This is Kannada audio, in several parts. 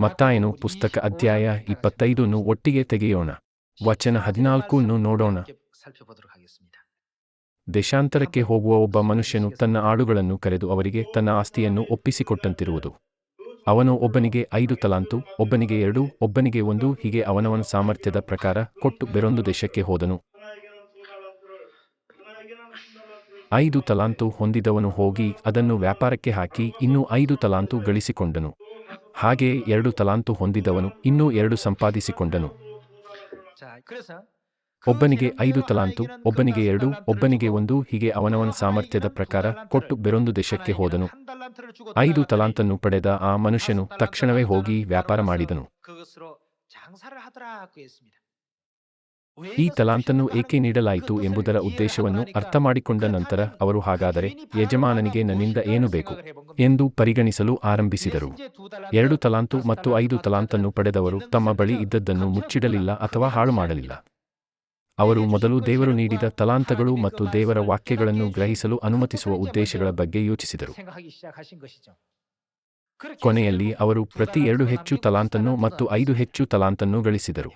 ಮತ್ತಾಯನು ಪುಸ್ತಕ ಅಧ್ಯಾಯ ಇಪ್ಪತ್ತೈದನ್ನು ಒಟ್ಟಿಗೆ ತೆಗೆಯೋಣ. ವಚನ ಹದಿನಾಲ್ಕನ್ನು ನೋಡೋಣ. ದೇಶಾಂತರಕ್ಕೆ ಹೋಗುವ ಒಬ್ಬ ಮನುಷ್ಯನು ತನ್ನ ಆಡುಗಳನ್ನು ಕರೆದು ಅವರಿಗೆ ತನ್ನ ಆಸ್ತಿಯನ್ನು ಒಪ್ಪಿಸಿಕೊಟ್ಟಂತಿರುವುದು. ಅವನು ಒಬ್ಬನಿಗೆ ಐದು ತಲಾಂತು, ಒಬ್ಬನಿಗೆ ಎರಡು, ಒಬ್ಬನಿಗೆ ಒಂದು, ಹೀಗೆ ಅವನವನ ಸಾಮರ್ಥ್ಯದ ಪ್ರಕಾರ ಕೊಟ್ಟು ಬೇರೊಂದು ದೇಶಕ್ಕೆ ಹೋದನು. ಐದು ತಲಾಂತು ಹೊಂದಿದವನು ಹೋಗಿ ಅದನ್ನು ವ್ಯಾಪಾರಕ್ಕೆ ಹಾಕಿ ಇನ್ನೂ ಐದು ತಲಾಂತು ಗಳಿಸಿಕೊಂಡನು. ಹಾಗೆ ಎರಡು ತಲಾಂತು ಹೊಂದಿದವನು, ಇನ್ನೂ ಎರಡು ಸಂಪಾದಿಸಿಕೊಂಡನು. ಒಬ್ಬನಿಗೆ ಐದು ತಲಾಂತು, ಒಬ್ಬನಿಗೆ ಎರಡು, ಒಬ್ಬನಿಗೆ ಒಂದು, ಹೀಗೆ ಅವನವನ ಸಾಮರ್ಥ್ಯದ ಪ್ರಕಾರ ಕೊಟ್ಟು ಬೇರೊಂದು ದೇಶಕ್ಕೆ ಹೋದನು. ಐದು ತಲಾಂತನ್ನು ಪಡೆದ ಆ ಮನುಷ್ಯನು ತಕ್ಷಣವೇ ಹೋಗಿ ವ್ಯಾಪಾರ ಮಾಡಿದನು. ಈ ತಲಾಂತನ್ನು ಏಕೆ ನೀಡಲಾಯಿತು ಎಂಬುದರ ಉದ್ದೇಶವನ್ನು ಅರ್ಥ ಮಾಡಿಕೊಂಡ ನಂತರ ಅವರು ಹಾಗಾದರೆ, ಯಜಮಾನನಿಗೆ ನನ್ನಿಂದ ಏನು ಬೇಕು? ಎಂದು ಪರಿಗಣಿಸಲು ಆರಂಭಿಸಿದರು. ಎರಡು ತಲಾಂತು ಮತ್ತು ಐದು ತಲಾಂತನ್ನು ಪಡೆದವರು ತಮ್ಮ ಬಳಿ ಇದ್ದದ್ದನ್ನು ಮುಚ್ಚಿಡಲಿಲ್ಲ ಅಥವಾ ಹಾಳು ಮಾಡಲಿಲ್ಲ ಅವರು ಮೊದಲು ದೇವರು ನೀಡಿದ ತಲಾಂತಗಳು ಮತ್ತು ದೇವರ ವಾಕ್ಯಗಳನ್ನು ಗ್ರಹಿಸಲು ಅನುಮತಿಸುವ ಉದ್ದೇಶಗಳ ಬಗ್ಗೆ ಯೋಚಿಸಿದರು. ಕೊನೆಯಲ್ಲಿ ಅವರು ಪ್ರತಿ ಎರಡು ಹೆಚ್ಚು ತಲಾಂತನ್ನು ಮತ್ತು ಐದು ಹೆಚ್ಚು ತಲಾಂತನ್ನು ಗಳಿಸಿದರು.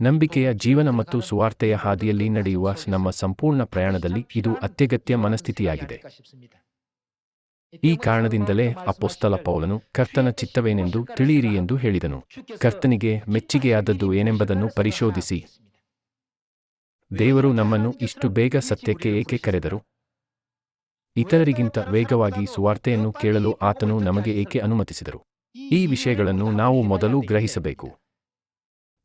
ನಂಬಿಕೆಯ ಜೀವನ ಮತ್ತು ಸುವಾರ್ತೆಯ ಹಾದಿಯಲ್ಲಿ ನಡೆಯುವ ನಮ್ಮ ಸಂಪೂರ್ಣ ಪ್ರಯಾಣದಲ್ಲಿ ಇದು ಅತ್ಯಗತ್ಯ ಮನಸ್ಥಿತಿಯಾಗಿದೆ. ಈ ಕಾರಣದಿಂದಲೇ ಅಪೊಸ್ತಲ ಪೌಲನು ಕರ್ತನ ಚಿತ್ತವೇನೆಂದು ತಿಳಿಯಿರಿ ಎಂದು ಹೇಳಿದನು. ಕರ್ತನಿಗೆ ಮೆಚ್ಚುಗೆಯಾದದ್ದು ಏನೆಂಬುದನ್ನು ಪರಿಶೋಧಿಸಿ. ದೇವರು ನಮ್ಮನ್ನು ಇಷ್ಟು ಬೇಗ ಸತ್ಯಕ್ಕೆ ಏಕೆ ಕರೆದರು? ಇತರರಿಗಿಂತ ವೇಗವಾಗಿ ಸುವಾರ್ತೆಯನ್ನು ಕೇಳಲು ಆತನು ನಮಗೆ ಏಕೆ ಅನುಮತಿಸಿದರು? ಈ ವಿಷಯಗಳನ್ನು ನಾವು ಮೊದಲು ಗ್ರಹಿಸಬೇಕು.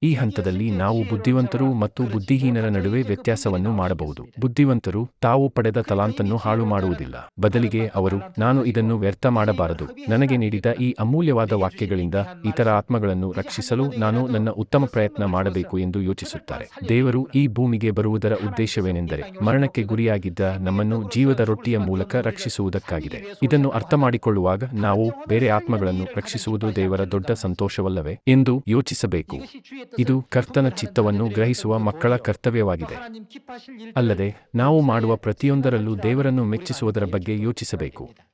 ಈ ಹಂತದಲ್ಲಿ ನಾವು ಬುದ್ಧಿವಂತರು ಮತ್ತು ಬುದ್ಧಿಹೀನರ ನಡುವೆ ವ್ಯತ್ಯಾಸವನ್ನು ಮಾಡಬಹುದು. ಬುದ್ಧಿವಂತರು ತಾವು ಪಡೆದ ತಲಾಂತನ್ನು ಹಾಳು ಮಾಡುವುದಿಲ್ಲ. ಬದಲಿಗೆ ಅವರು, ನಾನು ಇದನ್ನು ವ್ಯರ್ಥ ಮಾಡಬಾರದು. ನನಗೆ ನೀಡಿದ ಈ ಅಮೂಲ್ಯವಾದ ವಾಕ್ಯಗಳಿಂದ ಇತರ ಆತ್ಮಗಳನ್ನು ರಕ್ಷಿಸಲು ನಾನು ನನ್ನ ಉತ್ತಮ ಪ್ರಯತ್ನ ಮಾಡಬೇಕು ಎಂದು ಯೋಚಿಸುತ್ತಾರೆ. ದೇವರು ಈ ಭೂಮಿಗೆ ಬರುವುದರ ಉದ್ದೇಶವೇನೆಂದರೆ, ಮರಣಕ್ಕೆ ಗುರಿಯಾಗಿದ್ದ ನಮ್ಮನ್ನು ಜೀವದ ರೊಟ್ಟಿಯ ಮೂಲಕ ರಕ್ಷಿಸುವುದಕ್ಕಾಗಿದೆ. ಇದನ್ನು ಅರ್ಥ ಮಾಡಿಕೊಳ್ಳುವಾಗ ನಾವು ಬೇರೆ ಆತ್ಮಗಳನ್ನು ರಕ್ಷಿಸುವುದು ದೇವರ ದೊಡ್ಡ ಸಂತೋಷವಲ್ಲವೇ ಎಂದು ಯೋಚಿಸಬೇಕು. ಇದು ಕರ್ತನ ಚಿತ್ತವನ್ನು ಗ್ರಹಿಸುವ ಮಕ್ಕಳ ಕರ್ತವ್ಯವಾಗಿದೆ. ಅಲ್ಲದೆ ನಾವು ಮಾಡುವ ಪ್ರತಿಯೊಂದರಲ್ಲೂ ದೇವರನ್ನು ಮೆಚ್ಚಿಸುವುದರ ಬಗ್ಗೆ ಯೋಚಿಸಬೇಕು.